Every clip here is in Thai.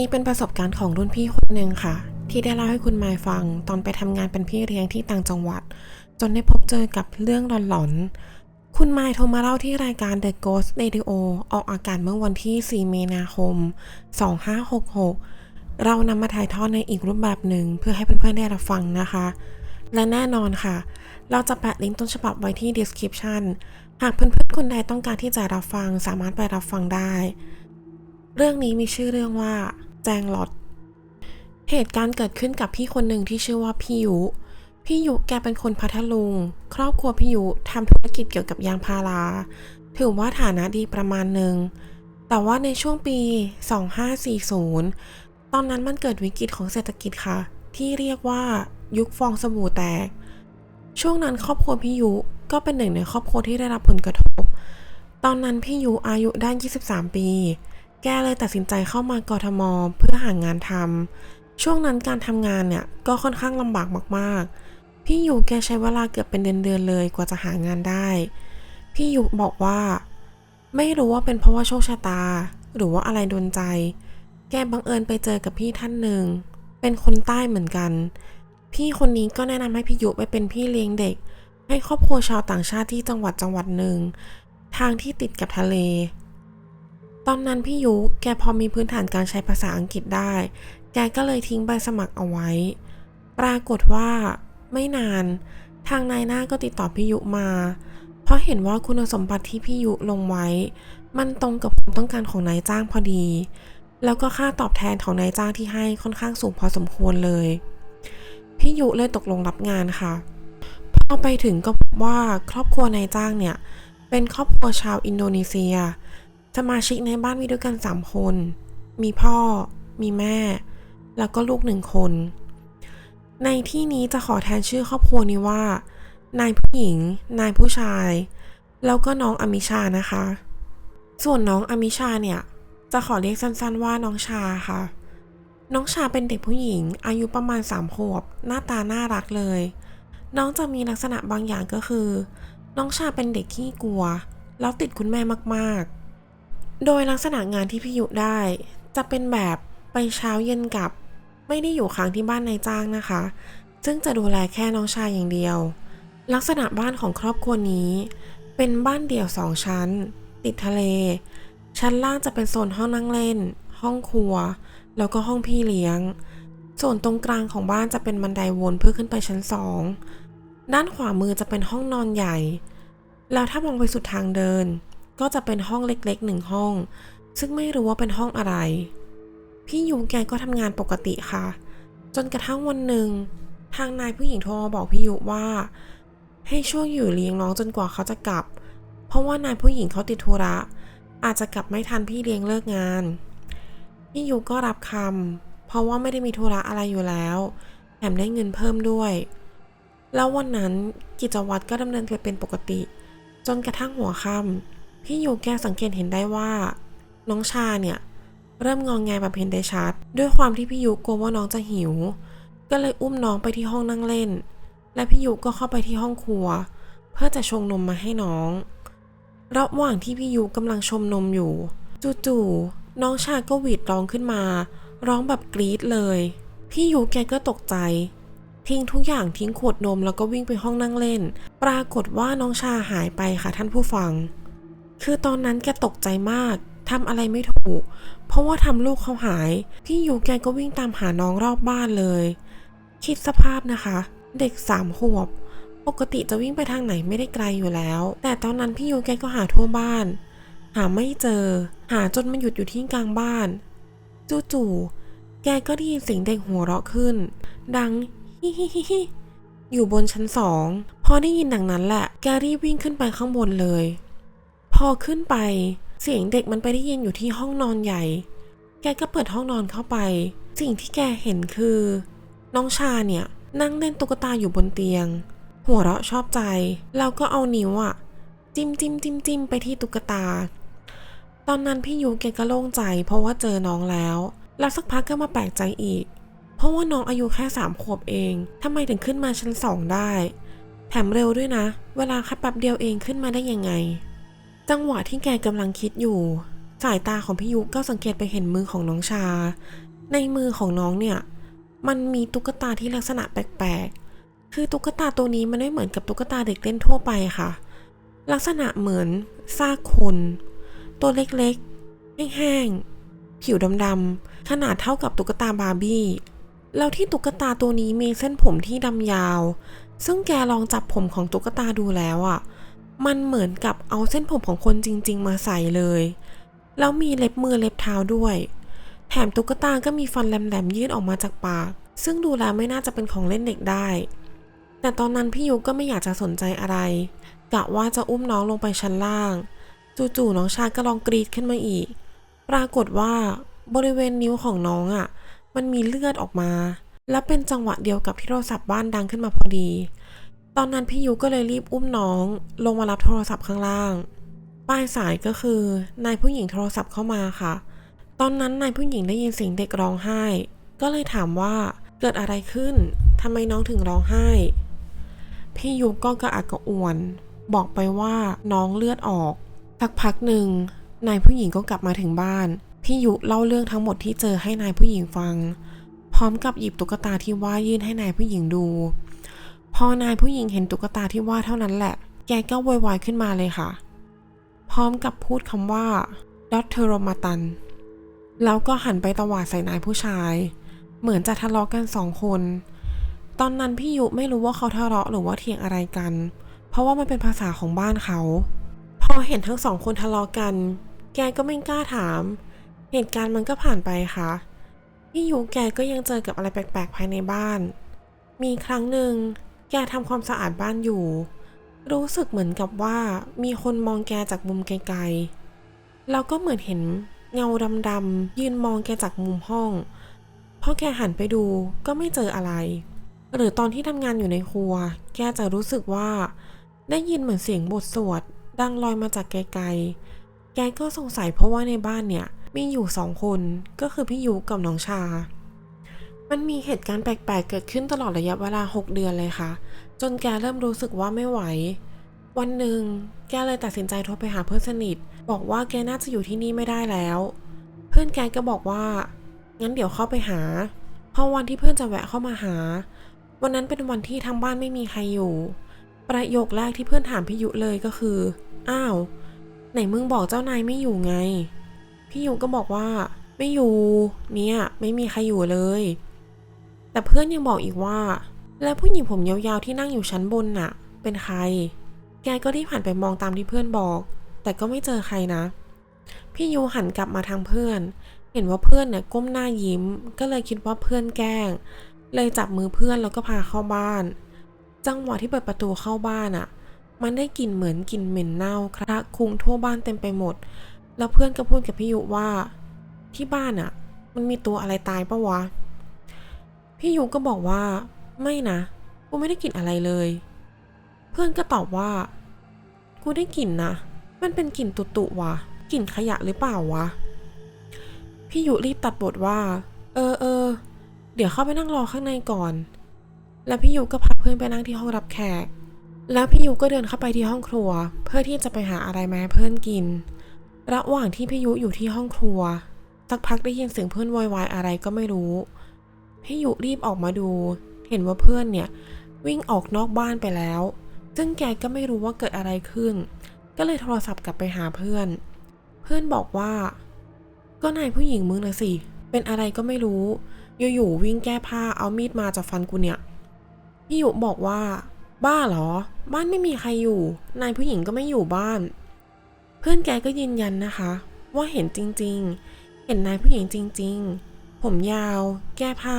นี้เป็นประสบการณ์ของรุ่นพี่คนหนึ่งค่ะ ที่ได้เล่าให้คุณมายฟังตอนไปทำงานเป็นพี่เลี้ยงที่ต่างจังหวัด จนได้พบเจอกับเรื่องหลอนๆ คุณมายโทรมาเล่าที่รายการ The Ghost Radio ออกอากาศเมื่อวันที่ 4 มีนาคม 2566 เรานำมาถ่ายทอดในอีกรูปแบบหนึ่งเพื่อให้เพื่อนๆได้รับฟังนะคะ และแน่นอนค่ะ เราจะแปะลิงก์ต้นฉบับไว้ที่ description หากเพื่อนๆคนใดต้องการที่จะรับฟังสามารถไปรับฟังได้ เรื่องนี้มีชื่อเรื่องว่า แจงหลอด เหตุการณ์เกิดขึ้นกับพี่คนหนึ่งที่ชื่อว่าพี่ยุ พี่ยุแกเป็นคนพัทลุง ครอบครัวพี่ยุทำธุรกิจเกี่ยวกับยางพารา ถือว่าฐานะดีประมาณหนึ่ง แต่ว่าในช่วงปี 2540 ตอนนั้นมันเกิดวิกฤตของเศรษฐกิจค่ะ ที่เรียกว่ายุคฟองสบู่แตก ช่วงนั้นครอบครัวพี่ยุก็เป็นหนึ่งในครอบครัวที่ได้รับผลกระทบ ตอนนั้นพี่ยุอายุได้ 23 ปี แกเลยตัดสินใจเข้ามากทมเพื่อหางานทำ ช่วงนั้นการทำงานเนี่ยก็ค่อนข้างลำบากมากๆ พี่ยุแกใช้เวลาเกือบเป็นเดือนๆเลยกว่าจะหางานได้ พี่ยุบอกว่า ไม่รู้ว่าเป็นเพราะว่าโชคชะตา หรือว่าอะไรโดนใจ แกบังเอิญไปเจอกับพี่ท่านหนึ่ง เป็นคนใต้เหมือนกัน พี่คนนี้ก็แนะนำให้พี่ยุไปเป็นพี่เลี้ยงเด็ก ให้ครอบครัวชาวต่างชาติที่จังหวัดจังหวัดหนึ่งทางที่ติดกับทะเล ตอนนั้นพี่ยุแกพอมีพื้นฐานการใช้ภาษาอังกฤษได้ แกก็เลยทิ้งใบสมัครเอาไว้ ปรากฏว่า ไม่นาน ทางนายหน้าก็ติดต่อพี่ยุมา เพราะเห็นว่าคุณสมบัติที่พี่ยุลงไว้ มันตรงกับความต้องการของนายจ้างพอดี แล้วก็ค่าตอบแทนของนายจ้างที่ให้ค่อนข้างสูงพอสมควรเลย พี่ยุเลยตกลงรับงานค่ะ พอไปถึงก็พบว่าครอบครัวนายจ้างเนี่ย เป็นครอบครัวชาวอินโดนีเซีย สมาชิกในบ้านมีด้วยกัน3คน มีพ่อ มีแม่ แล้วก็ลูกหนึ่งคน ในที่นี้จะขอแทนชื่อครอบครัวนี้ว่า นายผู้หญิง นายผู้ชาย แล้วก็น้องอมิชานะคะ ส่วนน้องอมิชาเนี่ย จะขอเรียกสั้นๆว่าน้องชาค่ะ น้องชาเป็นเด็กผู้หญิง อายุประมาณ3ขวบ หน้าตาน่ารักเลย น้องจะมีลักษณะบางอย่างก็คือ น้องชาเป็นเด็กขี้กลัว แล้วติดคุณแม่มากๆ โดยลักษณะงานที่พี่ยุได้ จะเป็นแบบไปเช้าเย็นกลับ ไม่ได้อยู่ค้างที่บ้านนายจ้างนะคะ ซึ่งจะดูแลแค่น้องชายอย่างเดียว ลักษณะบ้านของครอบครัวนี้ เป็นบ้านเดี่ยวสองชั้น ติดทะเล ชั้นล่างจะเป็นโซนห้องนั่งเล่น ห้องครัว แล้วก็ห้องพี่เลี้ยง ส่วนตรงกลางของบ้านจะเป็นบันไดวนเพื่อขึ้นไปชั้นสองด้านขวามือจะเป็นห้องนอนใหญ่ แล้วถ้ามองไปสุดทางเดิน ก็จะเป็นห้องเล็กๆหนึ่งห้อง ซึ่งไม่รู้ว่าเป็นห้องอะไร พี่ยูแกก็ทำงานปกติค่ะ จนกระทั่งวันหนึ่ง ทางนายผู้หญิงโทรมาบอกพี่ยูว่า ให้ช่วยอยู่เลี้ยงน้องจนกว่าเขาจะกลับ เพราะว่านายผู้หญิงเขาติดธุระ อาจจะกลับไม่ทันพี่เลี้ยงเลิกงาน พี่ยูก็รับคำเพราะว่าไม่ได้มีธุระอะไรอยู่แล้วแถมได้เงินเพิ่มด้วย แล้ววันนั้นกิจวัตรก็ดำเนินไปเป็นปกติ จนกระทั่งหัวค่ำ พี่ยูแกสังเกตเห็นได้ว่า น้องชาเนี่ย เริ่มงองแงแบบเห็นได้ชัด ด้วยความที่พี่ยูกลัวว่าน้องจะหิว ก็เลยอุ้มน้องไปที่ห้องนั่งเล่น และพี่ยูก็เข้าไปที่ห้องครัว เพื่อจะชงนมมาให้น้องระหว่างที่พี่ยูกำลังชมนมอยู่จู่ๆน้องชาก็หวีดร้องขึ้นมา ร้องแบบกรี๊ดเลย พี่ยูแกก็ตกใจ ทิ้งทุกอย่างทิ้งขวดนมแล้วก็วิ่งไปห้องนั่งเล่น ปรากฏว่าน้องชาหายไปค่ะท่านผู้ฟัง คือตอนนั้นแกตกใจมากทำอะไรไม่ถูก เพราะว่าทำลูกเขาหาย พี่ยูแกก็วิ่งตามหาน้องรอบบ้านเลย คิดสภาพนะคะ เด็กสามขวบ ปกติจะวิ่งไปทางไหนไม่ได้ไกลอยู่แล้ว แต่ตอนนั้นพี่ยูแกก็หาทั่วบ้าน หาไม่เจอ หาจนมาหยุดอยู่ที่กลางบ้าน จู่ๆ แกก็ได้ยินเสียงเด็กหัวเราะขึ้น ดังฮิฮิฮิฮิอยู่บนชั้นสอง พอได้ยินดังนั้นแหละ แกรีบวิ่งขึ้นไปข้างบนเลย อขึ้นไป เสียงเด็กมันไปได้ยินอยู่ที่ห้องนอนใหญ่ แกก็เปิดห้องนอนเข้าไป สิ่งที่แกเห็นคือ น้องชาเนี่ยนั่งเล่นตุ๊กตาอยู่บนเตียง หัวเราะชอบใจแล้วก็เอานิ้วอะจิ้มจิ้มจิ้มจิ้มไปที่ตุ๊กตา ตอนนั้นพี่ยูแกก็โล่งใจ เพราะว่าเจอน้องแล้ว แล้วสักพักก็มาแปลกใจอีก เพราะว่าน้องอายุแค่สามขวบเองทำไมถึงขึ้นมาชั้นสองได้ แถมเร็วด้วยนะ เวลาแค่แป๊บเดียวเองขึ้นมาได้ยังไง จังหวะที่แกกำลังคิดอยู่ สายตาของพี่ยุก็สังเกตไปเห็นมือของน้องชา ในมือของน้องเนี่ย มันมีตุ๊กตาที่ลักษณะแปลกๆ คือตุ๊กตาตัวนี้มันไม่เหมือนกับตุ๊กตาเด็กเล่นทั่วไปค่ะ ลักษณะเหมือนซากคน ตัวเล็กๆ แห้งๆ ผิวดำๆ ขนาดเท่ากับตุ๊กตาบาร์บี้ แล้วที่ตุ๊กตาตัวนี้มีเส้นผมที่ดำยาว ซึ่งแกลองจับผมของตุ๊กตาดูแล้วอะ่ะ มันเหมือนกับเอาเส้นผมของคนจริง ๆ มาใส่เลย แล้วมีเล็บมือเล็บเท้าด้วย แถมตุ๊กตาก็มีฟันแหลมๆยื่นออกมาจากปาก ซึ่งดูแล้วไม่น่าจะเป็นของเล่นเด็กได้ แต่ตอนนั้นพี่ยุก็ไม่อยากจะสนใจอะไร กะว่าจะอุ้มน้องลงไปชั้นล่าง จู่ๆน้องชายก็ลองกรีดขึ้นมาอีก ปรากฏว่าบริเวณนิ้วของน้องอะ่ะ มันมีเลือดออกมา และเป็นจังหวะเดียวกับที่โทรศัพท์บ้านดังขึ้นมาพอดี ตอนนั้นพี่ยุก็เลยรีบอุ้มน้อง ลงมารับโทรศัพท์ข้างล่าง ปลายสายก็คือนายผู้หญิงโทรศัพท์เข้ามาค่ะ ตอนนั้นนายผู้หญิงได้ยินเสียงเด็กร้องไห้ ก็เลยถามว่าเกิดอะไรขึ้นทำไมน้องถึงร้องไห้ พี่ยุก็กระอักกระอ่วน บอกไปว่าน้องเลือดออกสักพักหนึ่งนายผู้หญิงก็กลับมาถึงบ้านพี่ยุเล่าเรื่องทั้งหมดที่เจอให้นายผู้หญิงฟัง พร้อมกับหยิบตุ๊กตาที่ว่ายื่นให้นายผู้หญิงดู พอนายผู้หญิงเห็นตุ๊กตาที่ว่าเท่านั้นแหละ แกก็โวยวายขึ้นมาเลยค่ะ พร้อมกับพูดคำว่าดอตเทโรมาตัน แล้วก็หันไปตวาดใส่นายผู้ชาย เหมือนจะทะเลาะกันสองคน ตอนนั้นพี่ยุไม่รู้ว่าเขาทะเลาะหรือว่าเถียงอะไรกัน เพราะว่ามันเป็นภาษาของบ้านเขา พอเห็นทั้งสองคนทะเลาะกัน แกก็ไม่กล้าถาม เหตุการณ์มันก็ผ่านไปค่ะ พี่ยุแกก็ยังเจอกับอะไรแปลกๆภายในบ้าน มีครั้งหนึ่ง แกทำความสะอาดบ้านอยู่ รู้สึกเหมือนกับว่ามีคนมองแกจากมุมไกลๆ แล้วก็เหมือนเห็นเงาดำๆยืนมองแกจากมุมห้องพอแกหันไปดูก็ไม่เจออะไร หรือตอนที่ทำงานอยู่ในครัว แกจะรู้สึกว่า ได้ยินเหมือนเสียงบทสวดดังลอยมาจากไกลๆ แกก็สงสัยเพราะว่าในบ้านเนี่ยมีอยู่สองคนก็คือพี่ยุกับน้องชา มันมีเหตุการณ์แปลกๆ เกิดขึ้นตลอดระยะเวลา 6 เดือนเลยค่ะ จนแกเริ่มรู้สึกว่าไม่ไหว วันหนึ่งแกเลยตัดสินใจโทรไปหาเพื่อนสนิท บอกว่าแกน่าจะอยู่ที่นี่ไม่ได้แล้ว เพื่อนแกก็บอกว่า งั้นเดี๋ยวเข้าไปหา พอวันที่เพื่อนจะแวะเข้ามาหา วันนั้นเป็นวันที่ทั้งบ้านไม่มีใครอยู่ ประโยคแรกที่เพื่อนถามพี่ยุเลยก็คือ อ้าว ไหนมึงบอกเจ้านายไม่อยู่ไง พี่ยุก็บอกว่า ไม่อยู่ เนี่ย ไม่มีใครอยู่เลย แต่เพื่อนยังบอกอีกว่า แล้วผู้หญิงผมยาวๆที่นั่งอยู่ชั้นบนน่ะ เป็นใคร แกก็ที่ผ่านไปมองตามที่เพื่อนบอก แต่ก็ไม่เจอใครนะ พี่ยูหันกลับมาทางเพื่อน เห็นว่าเพื่อนเนี่ยก้มหน้ายิ้ม ก็เลยคิดว่าเพื่อนแกล้ง เลยจับมือเพื่อนแล้วก็พาเข้าบ้าน จังหวะที่เปิดประตูเข้าบ้านอะ่ะ มันได้กลิ่นเหมือนกลิ่นเหม็นเน่าคละคุ้งทั่วบ้านเต็มไปหมด แล้วเพื่อนก็พูดกับพี่ยุว่า ที่บ้านอะ่ะ มันมีตัวอะไรตายปะวะ พี่ยุก็บอกว่า ไม่นะ กูไม่ได้กลิ่นอะไรเลย เพื่อนก็ตอบว่า กูได้กลิ่นนะ มันเป็นกลิ่นตุตุวะกลิ่นขยะหรือเปล่าวะ พี่ยุรีบตัดบทว่า เออเออ เดี๋ยวเข้าไปนั่งรอข้างในก่อน แล้วพี่ยุก็พาเพื่อนไปนั่งที่ห้องรับแขก แล้วพี่ยุก็เดินเข้าไปที่ห้องครัว เพื่อที่จะไปหาอะไรมาให้เพื่อนกิน ระหว่างที่พี่ยุอยู่ที่ห้องครัวสักพักได้ยินเสียงเพื่อนโวยวายอะไรก็ไม่รู้ พี่ยุรีบออกมาดู เห็นว่าเพื่อนเนี่ย วิ่งออกนอกบ้านไปแล้ว ซึ่งแกก็ไม่รู้ว่าเกิดอะไรขึ้น ก็เลยโทรศัพท์กลับไปหาเพื่อน เพื่อนบอกว่า ก็นายผู้หญิงมึงนะสิ เป็นอะไรก็ไม่รู้ อยู่ๆวิ่งแก้ผ้าเอามีดมาจะฟันกูเนี่ย พี่ยุบอกว่า บ้าเหรอ บ้านไม่มีใครอยู่ นายผู้หญิงก็ไม่อยู่บ้าน เพื่อนแกก็ยืนยันนะคะ ว่าเห็นจริงๆ เห็นนายผู้หญิงจริง ๆ ผมยาว แก้ผ้า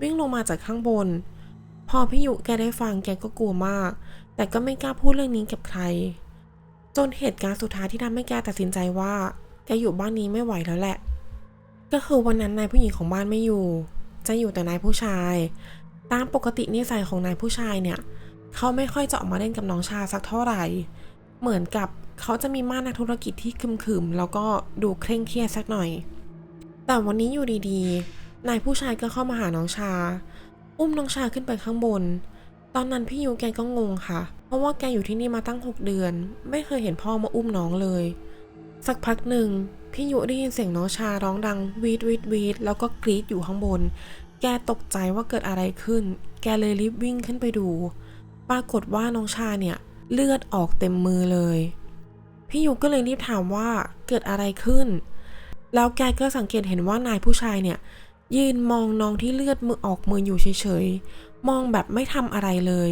วิ่งลงมาจากข้างบน พอพี่ยุแกได้ฟังแกก็กลัวมาก แต่ก็ไม่กล้าพูดเรื่องนี้กับใคร จนเหตุการณ์สุดท้ายที่ทำให้แกตัดสินใจว่า แกอยู่บ้านนี้ไม่ไหวแล้วแหละ ก็คือวันนั้นนายผู้หญิงของบ้านไม่อยู่ จะอยู่แต่นายผู้ชาย ตามปกตินิสัยของนายผู้ชายเนี่ย เขาไม่ค่อยจะออกมาเล่นกับน้องชาสักเท่าไหร่ เหมือนกับเขาจะมีม่านนักธุรกิจที่คึมๆแล้วก็ดูเคร่งเครียดสักหน่อย แต่วันนี้อยู่ดีๆ นายผู้ชายก็เข้ามาหาน้องชา อุ้มน้องชาขึ้นไปข้างบน ตอนนั้นพี่ยูแกก็งงค่ะ เพราะว่าแกอยู่ที่นี่มาตั้ง6เดือน ไม่เคยเห็นพ่อมาอุ้มน้องเลย สักพักหนึ่งพี่ยุได้ยินเสียงน้องชาร้องดังวีดวีดวีดแล้วก็กรีดอยู่ข้างบน แกตกใจว่าเกิดอะไรขึ้น แกเลยรีบวิ่งขึ้นไปดู ปรากฏว่าน้องชาเนี่ยเลือดออกเต็มมือเลย พี่ยุก็เลยรีบถามว่าเกิดอะไรขึ้น แล้วแกก็สังเกตเห็นว่านายผู้ชายเนี่ย ยืนมองน้องที่เลือดมือออกมืออยู่เฉยๆ มองแบบไม่ทำอะไรเลย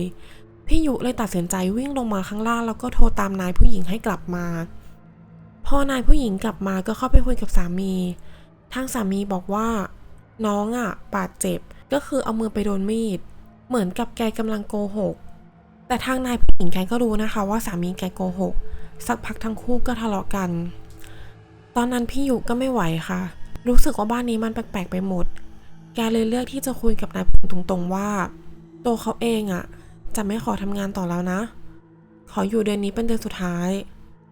พี่ยุเลยตัดสินใจวิ่งลงมาข้างล่างแล้วก็โทรตามนายผู้หญิงให้กลับมา พอนายผู้หญิงกลับมาก็เข้าไปคุยกับสามี ทางสามีบอกว่า น้องอะ่ะบาดเจ็บก็คือเอามือไปโดนมีด เหมือนกับแกกำลังโกหก แต่ทางนายผู้หญิงแกก็รู้นะคะว่าสามีแกโกหก สักพักทั้งคู่ก็ทะเลาะกัน ตอนนั้นพี่ยุก็ไม่ไหวค่ะ รู้สึกว่าบ้านนี้มันแปลกๆไปหมด แกเลยเลือกที่จะคุยกับนายผู้หญิงตรงๆว่า ตัวเขาเองอะ่ะ จะไม่ขอทำงานต่อแล้วนะ ขออยู่เดือนนี้เป็นเดือนสุดท้าย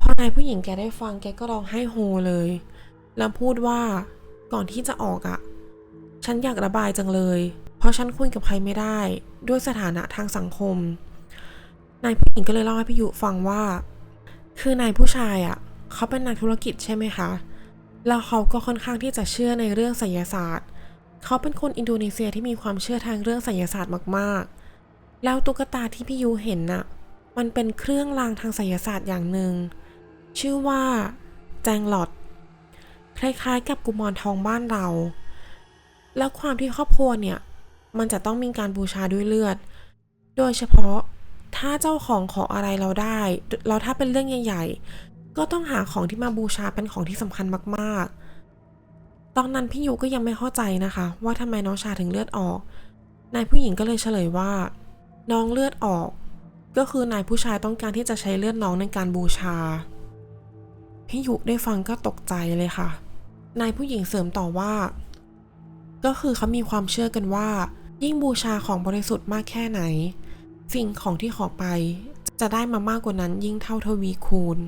พอนายผู้หญิงแกได้ฟังแกก็ร้องไห้โฮเลย แล้วพูดว่าก่อนที่จะออกอะ่ะ ฉันอยากระบายจังเลย เพราะฉันคุยกับใครไม่ได้ ด้วยสถานะทางสังคมนายผู้หญิงก็เลยเล่าให้พี่ยุฟังว่า คือนายผู้ชายอะ่ะ เขาเป็นนักธุรกิจใช่ไหมคะ แล้วเขาก็ค่อนข้างที่จะเชื่อในเรื่องไสยศาสตร์ เขาเป็นคนอินโดนีเซียที่มีความเชื่อทางเรื่องไสยศาสตร์มากๆ แล้วตุ๊กตาที่พี่ยูเห็นน่ะ มันเป็นเครื่องรางทางไสยศาสตร์อย่างหนึ่ง ชื่อว่าแจงหลอด คล้ายๆ กับกุมารทองบ้านเรา แล้วความที่ครอบครัวเนี่ย มันจะต้องมีการบูชาด้วยเลือด โดยเฉพาะถ้าเจ้าของขออะไรเราได้ แล้วถ้าเป็นเรื่องใหญ่ๆ ก็ต้องหาของที่มาบูชาเป็นของที่สำคัญมากๆ ตอนนั้นพี่ยูก็ยังไม่เข้าใจนะคะ ว่าทำไมน้องชาถึงเลือดออก นายผู้หญิงก็เลยเฉลยว่า น้องเลือดออก ก็คือนายผู้ชายต้องการที่จะใช้เลือดน้องในการบูชา พี่ยุได้ฟังก็ตกใจเลยค่ะ นายผู้หญิงเสริมต่อว่า ก็คือเขามีความเชื่อกันว่า ยิ่งบูชาของบริสุทธิ์มากแค่ไหน สิ่งของที่ขอไปจะได้มามากกว่านั้นยิ่งเท่าทวีคูณ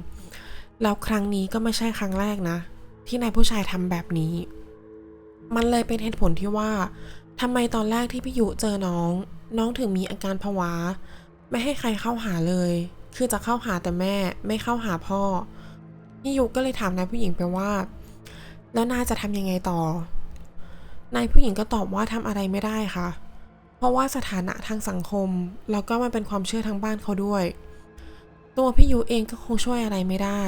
แล้วครั้งนี้ก็ไม่ใช่ครั้งแรกนะ ที่นายผู้ชายทำแบบนี้ มันเลยเป็นเหตุผลที่ว่าทำไมตอนแรกที่พี่ยุเจอน้อง น้องถึงมีอาการผวา ไม่ให้ใครเข้าหาเลย คือจะเข้าหาแต่แม่ไม่เข้าหาพ่อพี่ยุก็เลยถามนายผู้หญิงไปว่า แล้วนายจะทำยังไงต่อนายผู้หญิงก็ตอบว่าทำอะไรไม่ได้ค่ะ เพราะว่าสถานะทางสังคม แล้วก็มันเป็นความเชื่อทางบ้านเขาด้วย ตัวพี่ยูเองก็คงช่วยอะไรไม่ได้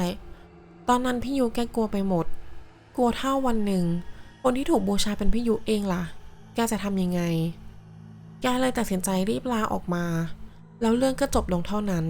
ตอนนั้นพี่ยูแกกลัวไปหมด กลัวเท่าวันหนึ่ง คนที่ถูกบูชาเป็นพี่ยูเองล่ะ แกจะทำยังไง แกเลยตัดสินใจรีบลาออกมา แล้วเรื่องก็จบลงเท่านั้น